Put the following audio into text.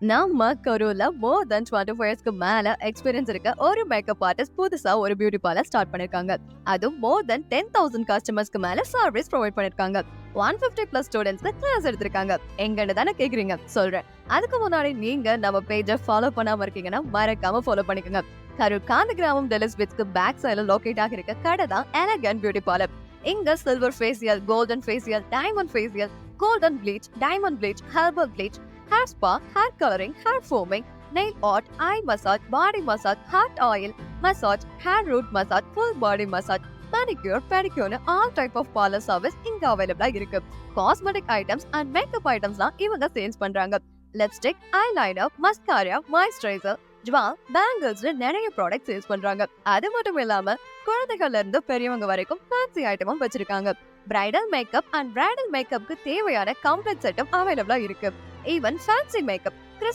நம்ம கரூர்ல மோர் தென் twenty four இயர்ஸ்க்கு மேல எக்ஸ்பீரியன்ஸ் இருக்க ஒரு மேக்கப் ஆர்டிஸ்ட் புதுசா ஒரு பியூட்டி பார்லர் ஸ்டார்ட் பண்ணிருக்காங்க. அதுவும் மோர் தென் டென் தௌசண்ட் கஸ்டமர்ஸ்க்கு மேல சர்வீஸ் ப்ரொவைட் பண்ணிருக்காங்க. ஒன் பிப்டி பிளஸ் ஸ்டூடெண்ட்ஸ்க்கு கிளாஸ் எடுத்திருக்காங்க. எங்கன்னு தானே கேக்குறீங்க? சொல்றேன். அதுக்கு முன்னாடி நீங்க நம்ம பேஜை ஃபாலோ பண்ணாம இருக்கீங்கன்னா மறக்காம ஃபாலோ பண்ணிக்கோங்க. கரூர் காந்த கிராமம் டெலிஸ் வித்க்கு பேக் சைடுல லொகேட் ஆகிருக்க கடை தான் எலகன் பியூட்டி பார்லர் இங்க silver facial golden facial diamond facial golden bleach diamond bleach herbal bleach hair spa hair colouring hair foaming nail art eye massage body massage hot oil massage hair root massage full body massage manicure பெடிக்யூர்னு all type of parlour service இங்க அவைலபிளா இருக்கு. Cosmetic items and makeup ஐட்டம்ஸ்லாம் இவங்க sales பண்றாங்க. Lipstick liner mascara moisturiser ஜுவா பேங்கிள்ஸ்ல நிறைய product sales பண்றாங்க. அது மட்டும் இல்லாம குழந்தைகள்ல இருந்து பெரியவங்க வரைக்கும் ஃபேன்சி ஐட்டமும் வச்சிருக்காங்க. பிரைடல் மேக்கப் அண்ட் பிரைடல் மேக்கப்க்கு தேவையான கம்ப்ளீட் செட்டப் அவைலபிளா இருக்கு. Even fancy makeup